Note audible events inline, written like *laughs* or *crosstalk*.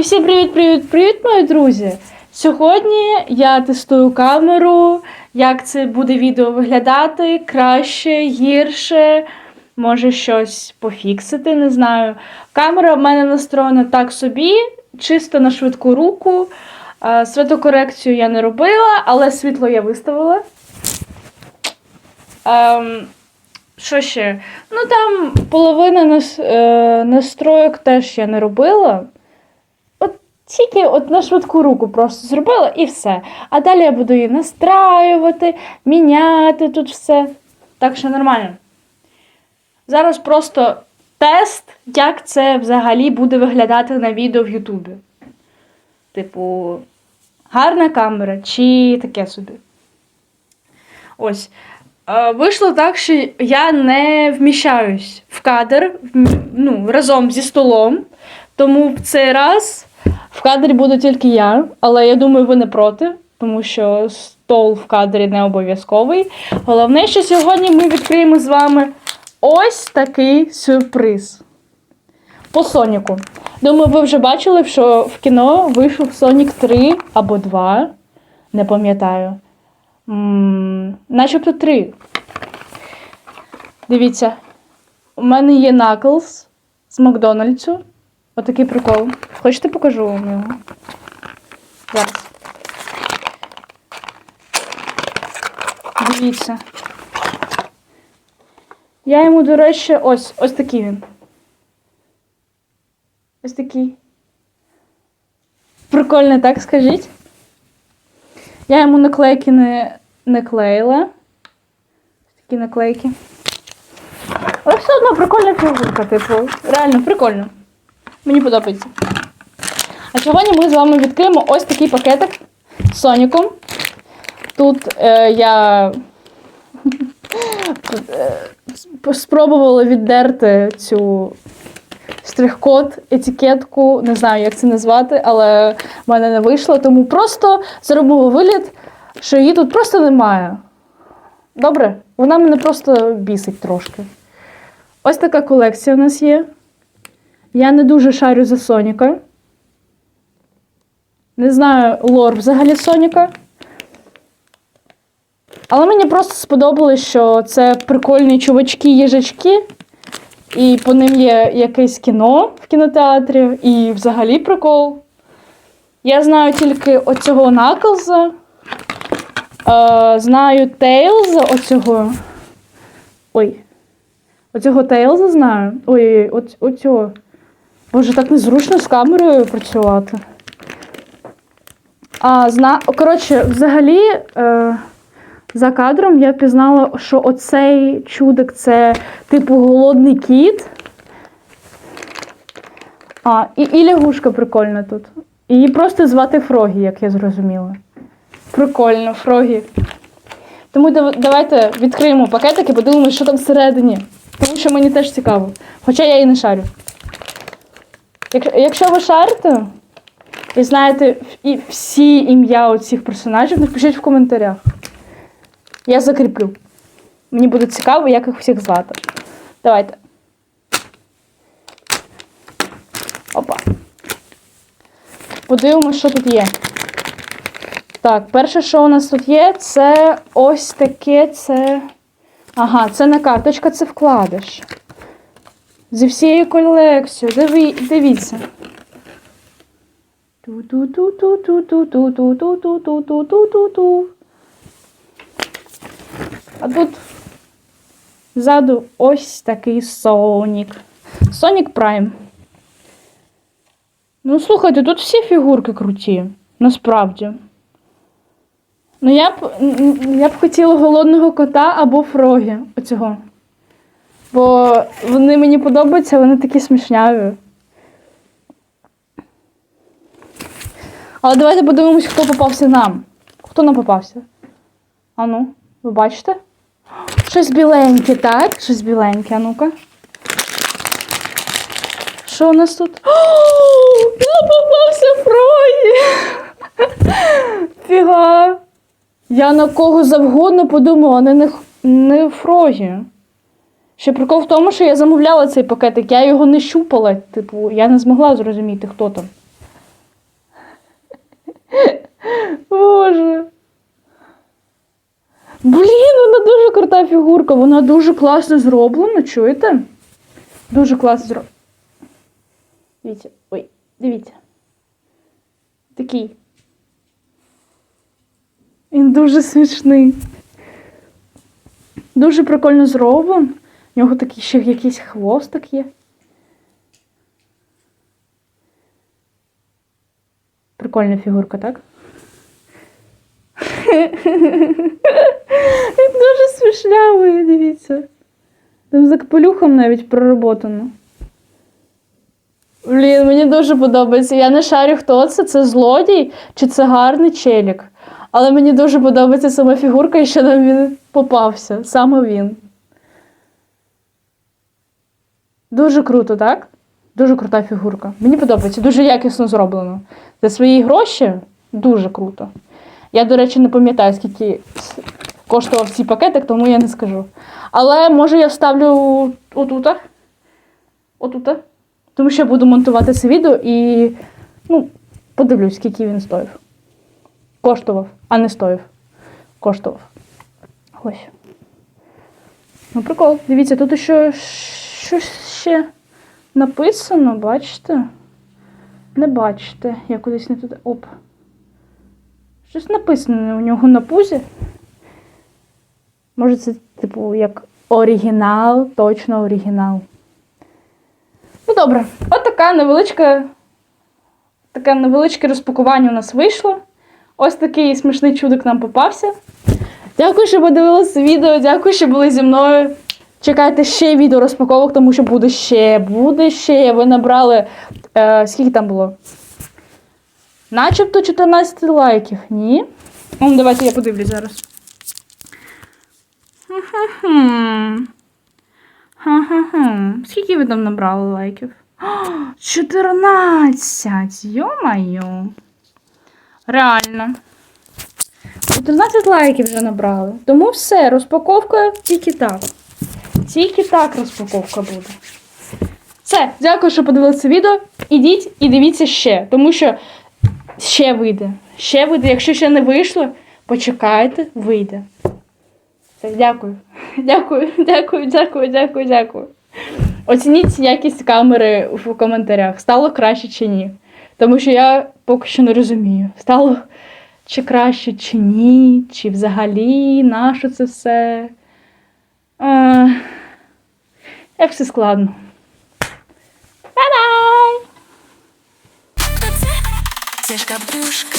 І всім привіт-привіт-привіт, мої друзі! Сьогодні я тестую камеру, як це буде відео виглядати, краще, гірше, може щось пофіксити, не знаю. Камера в мене настроєна так собі, чисто на швидку руку. Світокорекцію я не робила, але світло я виставила. Ем, що ще? Ну там половина нас, е, настроїк теж я не робила. Тільки от на швидку руку просто зробила і все. А далі я буду її настраювати, міняти тут все. Так що нормально. Зараз просто тест, як це взагалі буде виглядати на відео в Ютубі. Типу, гарна камера чи таке собі. Ось. Вийшло так, що я не вміщаюсь в кадр ну, разом зі столом. Тому в цей раз в кадрі буду тільки я, але я думаю, ви не проти, тому що стол в кадрі не обов'язковий. Головне, що сьогодні ми відкриємо з вами ось такий сюрприз. По Соніку. Думаю, ви вже бачили, що в кіно вийшов Сонік 3 або 2. Не пам'ятаю. Начебто 3. Дивіться, у мене є Наклз з Макдональдсу. Отакий прикол. Хочете покажу вам його? Зараз. Дивіться. Я йому, до речі, ось, ось такий він. Ось такий. Прикольно, так скажіть. Я йому наклейки не, не клеїла. Такі наклейки. Але все одно прикольна фігурка, типу. Реально прикольно. Мені подобається. А сьогодні ми з вами відкриємо ось такий пакетик з Соніком. Тут е, я *laughs* спробувала віддерти цю штрих-код, етикетку, не знаю, як це назвати, але в мене не вийшло, тому просто зробила вигляд, що її тут просто немає. Добре? Вона мене просто бісить трошки. Ось така колекція у нас є. Я не дуже шарю за Соніка. Не знаю лор взагалі Соніка. Але мені просто сподобалось, що це прикольні чувачки-їжачки, і по ним є якесь кіно в кінотеатрі, і взагалі прикол. Я знаю тільки оцього Наклза, е, знаю Тейлза оцього. Ой. Оцього Тейлза знаю. Ой, от, оцього. Боже, так незручно з камерою працювати. А, зна... Коротше, взагалі, е, за кадром я пізнала, що оцей чудик це типу голодний кіт. А, і, і лягушка прикольна тут. Її просто звати Фрогі, як я зрозуміла. Прикольно, Фрогі. Тому дав- давайте відкриємо пакетик і подивимося, що там всередині. Тому що мені теж цікаво. Хоча я і не шарю. Якщо, якщо ви шарите і знаєте і всі ім'я оцих персонажів, напишіть в коментарях. Я закріплю. Мені буде цікаво, як їх всіх звати. Давайте. Опа. Подивимось, що тут є. Так, перше, що у нас тут є, це ось таке це. Ага, це не карточка, це вкладиш. Зі всією колекцією. Диві, дивіться. Ту-ту-ту-ту-ту-ту-ту-ту-ту-ту-ту-ту-ту-ту. А тут ззаду ось такий Сонік. Сонік Прайм. Ну, слухайте, тут всі фігурки круті. Насправді. Ну, я б, я б хотіла голодного кота або фрогі оцього. Бо вони мені подобаються, вони такі смішняві. Але давайте подивимось, хто попався нам. Хто нам попався? А ну, ви бачите? Щось біленьке, так? Щось біленьке, а ну-ка. Що у нас тут? О, нам попався Фрої! Фіга. Я на кого завгодно подумала, не, не, не Фрогі. Ще прикол в тому, що я замовляла цей пакетик, я його не щупала. Типу, я не змогла зрозуміти, хто там. *laughs* Боже. Блін, вона дуже крута фігурка, вона дуже класно зроблена, чуєте? Дуже класно зроблена. Дивіться, ой, дивіться. Такий. Він дуже смішний. Дуже прикольно зроблений. У нього такий ще якийсь хвостик є. Прикольна фігурка, так? Він дуже смішнявий, дивіться. Там за капелюхом навіть пророботано. Блін, мені дуже подобається. Я не шарю, хто це, це злодій чи це гарний челік. Але мені дуже подобається сама фігурка і що нам він попався. Саме він. Дуже круто, так? Дуже крута фігурка. Мені подобається, дуже якісно зроблено. За свої гроші дуже круто. Я, до речі, не пам'ятаю, скільки коштував цей пакетик, тому я не скажу. Але може я вставлю отута. Отута. Тому що я буду монтувати це відео і ну, подивлюсь, скільки він стоїв. Коштував, а не стоїв. Коштував. Ось. Ну, прикол. Дивіться, тут ще щось ще написано, бачите? Не бачите. Я кудись не туди. Оп. Щось написано у нього на пузі. Може, це, типу, як оригінал, точно оригінал. Ну, добре, от така невеличка. Таке невеличке розпакування у нас вийшло. Ось такий смішний чудик нам попався. Дякую, що подивилися відео. Дякую, що були зі мною. Чекайте ще відео розпаковок, тому що буде ще, буде ще. Ви набрали. Е, скільки там було? Начебто 14 лайків. Ні? Ну, давайте я подивлюсь зараз. Ха-ха-ха. Скільки ви там набрали лайків? 14! Йо-майо. Реально. 14 лайків вже набрали. Тому все, розпаковка тільки так. Тільки так розпаковка буде. Все, дякую, що подивилися відео. Ідіть і дивіться ще, тому що ще вийде. Ще вийде. Якщо ще не вийшло, почекайте, вийде. Все, дякую. *laughs* Дякую, дякую, дякую, дякую, дякую. Оцініть якість камери в коментарях. Стало краще чи ні. Тому що я поки що не розумію. Стало чи краще, чи ні, чи взагалі нащо це все. А, як все складно. Бай-бай! Ciężka brzuszka